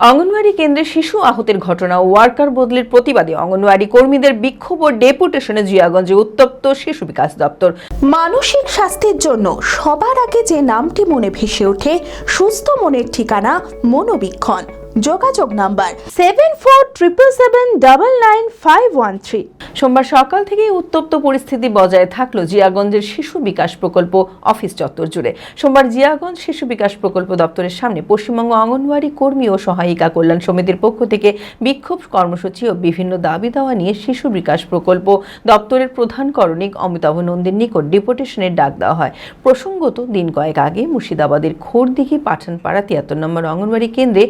অঙ্গনওয়াড়ি কেন্দ্রে শিশু আহতের ঘটনা, ওয়ার্কার বদলির প্রতিবাদে অঙ্গনওয়াড়ি কর্মীদের বিক্ষোভ ও ডেপুটেশনে জিয়াগঞ্জে উত্তপ্ত শিশু বিকাশ দপ্তর। মানসিক স্বাস্থ্যের জন্য সবার আগে যে নামটি মনে ভেসে ওঠে, সুস্থ মনের ঠিকানা মনোবীক্ষণ। যোগাযোগ number seven four triple seven double nine five one three সোমবার সকাল থেকেই উত্তপ্ত পরিস্থিতি বজায় থাকল জিয়াগঞ্জের শিশু বিকাশ প্রকল্প অফিস চত্বর জুড়ে। সোমবার জিয়াগঞ্জ শিশু বিকাশ প্রকল্প দপ্তরের সামনে পশ্চিমবঙ্গ অঙ্গনওয়াড়ি কর্মী ও সহায়িকা কল্যাণ সমিতির পক্ষ থেকে বিক্ষোভ কর্মসূচি ও বিভিন্ন দাবি দাওয়া নিয়ে শিশু বিকাশ প্রকল্প দপ্তরের প্রধান করণিক অমিতাভ নন্দীর নিকট ডিপুটেশনের ডাক দেওয়া হয়। প্রসঙ্গত দিন কয়েক আগে মুর্শিদাবাদের খোরদিঘি পাঠানপাড়া তিয়াত্তর নম্বর অঙ্গনওয়াড়ি কেন্দ্রে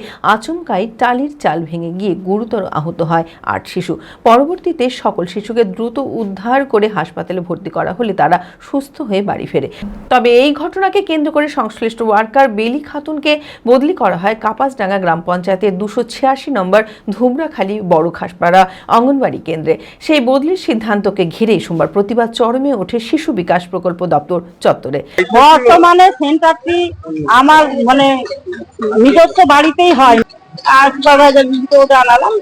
আচমকাই টালির চাল ভেঙে গিয়ে গুরুতর আহত হয় আট শিশু। পরবর্তীতে সকল শিশুকে দ্রুত উদ্ধার করে হাসপাতালে ভর্তি করা হলে তারা সুস্থ হয়ে বাড়ি ফেরে। তবে এই ঘটনাকে কেন্দ্র করে সংশ্লিষ্ট ওয়ার্কার বেলি খাতুনকে বদলি করা হয় কাপাসডাঙ্গা গ্রাম পঞ্চায়েতের দুশো ছিয়াশি নম্বর ধুবরাখালী বড় খাসপাড়া অঙ্গনবাড়ি কেন্দ্রে। সেই বদলির সিদ্ধান্তকে ঘিরে সোমবার প্রতিবাদ চরমে ওঠে শিশু বিকাশ প্রকল্প দপ্তর চত্বরে। বর্তমানে সেন্টারটি আমার মানে নিজস্ব বাড়িতেই হয়।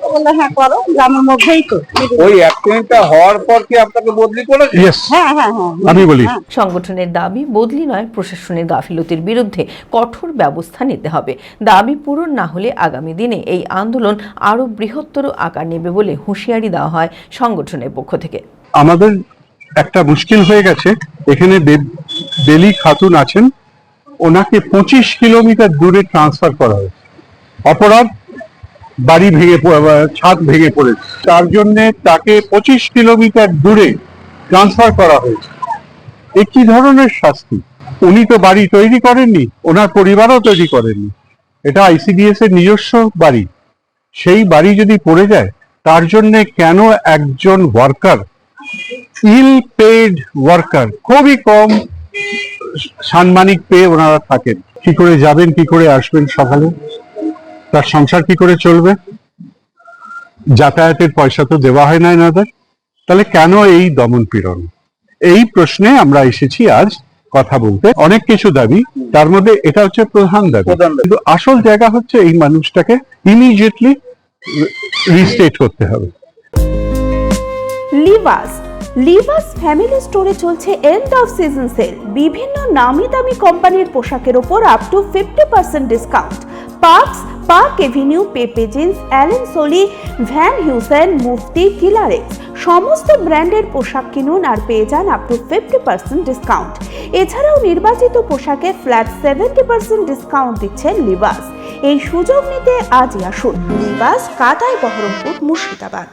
তো বলল হ্যাঁ করো গ্রামের মধ্যেই তো। ওই অ্যাক্সিডেন্টটা হওয়ার পর কি আপনাকে বদলি করেছে? হ্যাঁ হ্যাঁ হ্যাঁ। আমি বলি। সংগঠনের দাবি বদলি নয় প্রশাসনের গাফিলতির বিরুদ্ধে কঠোর ব্যবস্থা নিতে হবে। দাবি পূরণ না হলে আগামী দিনে এই আন্দোলন আরও বৃহত্তর আকার নেবে বলে হুঁশিয়ারি দেওয়া হয় সংগঠনের পক্ষ থেকে। আমাদের একটা মুশকিল হয়ে গেছে। এখানে বেলি খাতুন আছেন। ওনাকে পঁচিশ কিলোমিটার দূরে ট্রান্সফার করা হয়েছে। অপরাধ, বাড়ি ভেঙে ছাদ ভেঙে পড়েছে। তার জন্য তাকে পঁচিশ কিলোমিটার দূরে ট্রান্সফার করা হয়েছে। এ কি ধরনের শাস্তি? উনি তো বাড়ি তৈরি করেননি, ওনার পরিবারও তৈরি করেননি। এটা আইসিডিএস এর নিজস্ব বাড়ি। সেই বাড়ি যদি পড়ে যায়, তার জন্য কেন একজন ওয়ার্কার ইল পেড ওয়ার্কার খুবই কম সাম্মানিক পেয়ে ওনারা থাকেন? কি করে যাবেন, কি করে আসবেন সকালে? তার সংসার কি করে চলবে? যাতায়াতের পয়সা তো দেওয়া হয় না এনাদের। তাহলে কেন এই দমন পীড়ন? এই প্রশ্নে আমরা এসেছি আজ কথা বলতে। অনেক কিছু দাবি তার মধ্যে এটা হচ্ছে প্রধান দাবি। কিন্তু আসল জায়গা হচ্ছে এই মানুষটাকে ইমিডিয়েটলি রিস্টেট করতে হবে। লিভাস। লিভাস ফ্যামিলি স্টোরে চলছে এন্ড অফ সিজন সেল বিভিন্ন নামি দামি কোম্পানির পোশাকের ওপর up to fifty percent discount Parx Park Avenue, Pepe Jeans, Allen Solly, Van Heusen, Mufti কিলারেক্স সমস্ত ব্র্যান্ডের পোশাক কিনুন আর পেয়ে যান up to fifty percent discount এছাড়াও নির্বাচিত পোশাকে ফ্ল্যাট সেভেন্টি পার্সেন্ট ডিসকাউন্ট দিচ্ছেন লিবাস। এই সুযোগ নিতে আজই আসুন। লিবাস কাটায় বহরমপুর, মুর্শিদাবাদ।